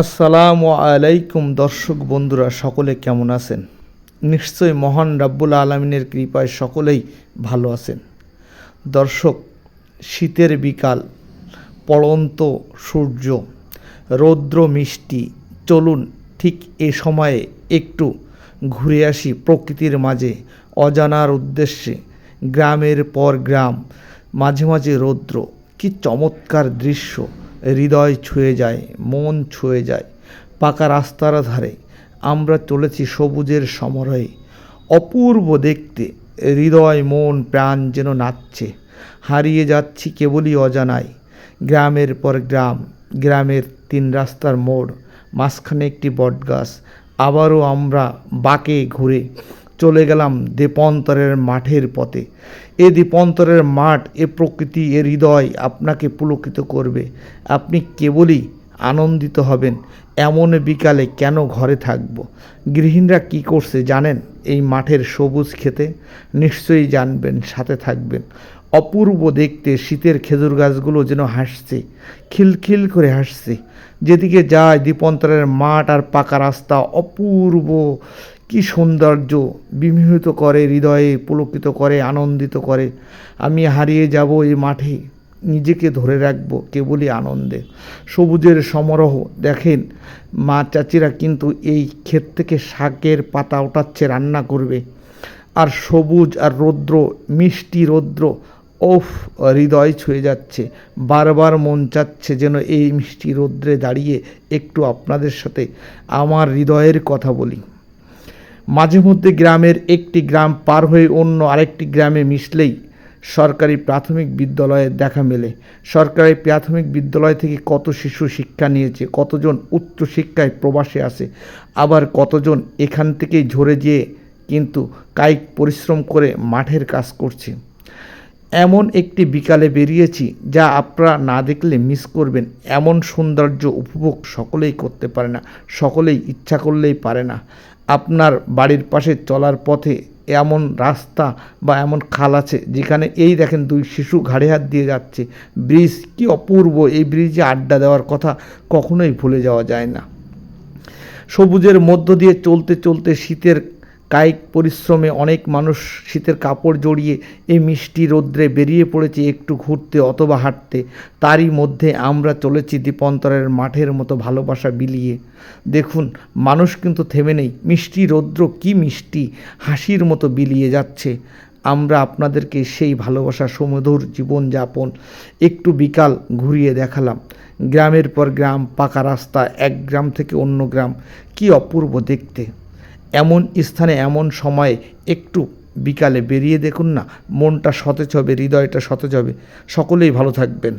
আসসালামু আলাইকুম দর্শক বন্ধুরা, সকলে কেমন আছেন? নিশ্চয়ই মহান রাব্বুল আলমিনের কৃপায় সকলেই ভালো আছেন। দর্শক, শীতের বিকাল, পড়ন্ত সূর্য, রৌদ্র মিষ্টি, চলুন ঠিক এ সময়ে একটু ঘুরে আসি প্রকৃতির মাঝে অজানার উদ্দেশ্যে, গ্রামের পর গ্রাম, মাঝে মাঝে রৌদ্র, কি চমৎকার দৃশ্য। হৃদয় ছুঁয়ে যায়, মন ছুঁয়ে যায়, পাকা রাস্তার ধারে। আমরা চলেছি সবুজের সমরয়ে। অপূর্ব দেখতে, হৃদয়, মন, প্রাণ যেন নাচছে। হারিয়ে যাচ্ছি কেবলই অজানায়। গ্রামের পর গ্রাম, গ্রামের তিন রাস্তার মোড়, মাঝখানে একটি বটগাছ, আবারও আমরা বাঁকে ঘুরে। চলে গেলাম দেপন্তরের মাঠের পথে। এ দীপন্তরের মাঠ, এ প্রকৃতি, এ হৃদয় আপনাকে পুলকিত করবে। আপনি কেবলই আনন্দিত হবেন। এমন বিকালে কেন ঘরে থাকব? গৃহিণীরা কি করছে জানেন? এই মাঠের সবুজ খেতে নিশ্চয়ই জানবেন, সাথে থাকবেন। অপূর্ব দেখতে শীতের খেজুর গাছগুলো যেন হাসছে, খিলখিল করে হাসছে। যেদিকে যায় দীপন্তরের মাঠ আর পাকা রাস্তা অপূর্ব কি সৌন্দর্য বিমোহিত করে, হৃদয়ে পুলকিত করে, আনন্দিত করে। আমি হারিয়ে যাব এই মাঠে, নিজেকে ধরে রাখব কেবলই আনন্দে। সবুজের সমারোহ, দেখেন, মা চাচিরা কিন্তু এই ক্ষেত থেকে শাকের পাতা ওঠাচ্ছে রান্না করবে। আর সবুজ আর রৌদ্র, মিষ্টি রৌদ্র, ওফ, হৃদয় ছুঁয়ে যাচ্ছে। বারবার মন চাচ্ছে যেন এই মিষ্টি রৌদ্রে দাঁড়িয়ে একটু আপনাদের সাথে আমার হৃদয়ের কথা বলি। মাঝে মধ্যে গ্রামের একটি গ্রাম পার হয়ে অন্য আরেকটি গ্রামে মিশলেই সরকারি প্রাথমিক বিদ্যালয়ে দেখা মেলে। সরকারি প্রাথমিক বিদ্যালয় থেকে কত শিশু শিক্ষা নিয়েছে, কতজন উচ্চ শিক্ষায় প্রবাসে আসে আবার কতজন এখান থেকেই ঝরে যেয়ে কিন্তু কায়িক পরিশ্রম করে মাঠের কাজ করছে। এমন একটি বিকালে বেরিয়েছি যা আপনারা না দেখলে মিস করবেন। এমন সৌন্দর্য উপভোগ সকলেই করতে পারে না, সকলেই ইচ্ছা করলেই পারে না। আপনার বাড়ির পাশে চলার পথে এমন রাস্তা বা এমন খাল আছে যেখানে এই দেখেন দুই শিশু ঘাড়ে হাত দিয়ে যাচ্ছে। ব্রিজ কি অপূর্ব, এই ব্রিজে আড্ডা দেওয়ার কথা কখনোই ভুলে যাওয়া যায় না। সবুজের মধ্য দিয়ে চলতে চলতে শীতের কায়িক পরিশ্রমে অনেক মানুষ শীতের কাপড় জড়িয়ে এই মিষ্টি রৌদ্রে বেরিয়ে পড়েছে একটু ঘুরতে অথবা হাঁটতে। তারই মধ্যে আমরা চলেছি দীপন্তরের মাঠের মতো ভালোবাসা বিলিয়ে। দেখুন, মানুষ কিন্তু থেমে নেই। মিষ্টি রৌদ্র কি মিষ্টি হাসির মতো বিলিয়ে যাচ্ছে। আমরা আপনাদেরকে সেই ভালোবাসা সুমধুর জীবনযাপন একটু বিকাল ঘুরিয়ে দেখালাম। গ্রামের পর গ্রাম, পাকা রাস্তা, এক গ্রাম থেকে অন্য গ্রাম। কি অপূর্ব দেখতে। এমন স্থানে, এমন সময়ে একটু বিকালে বেরিয়ে দেখুন না, মনটা সতেজ হবে, হৃদয়টা সতেজ হবে। সকলেই ভালো থাকবেন।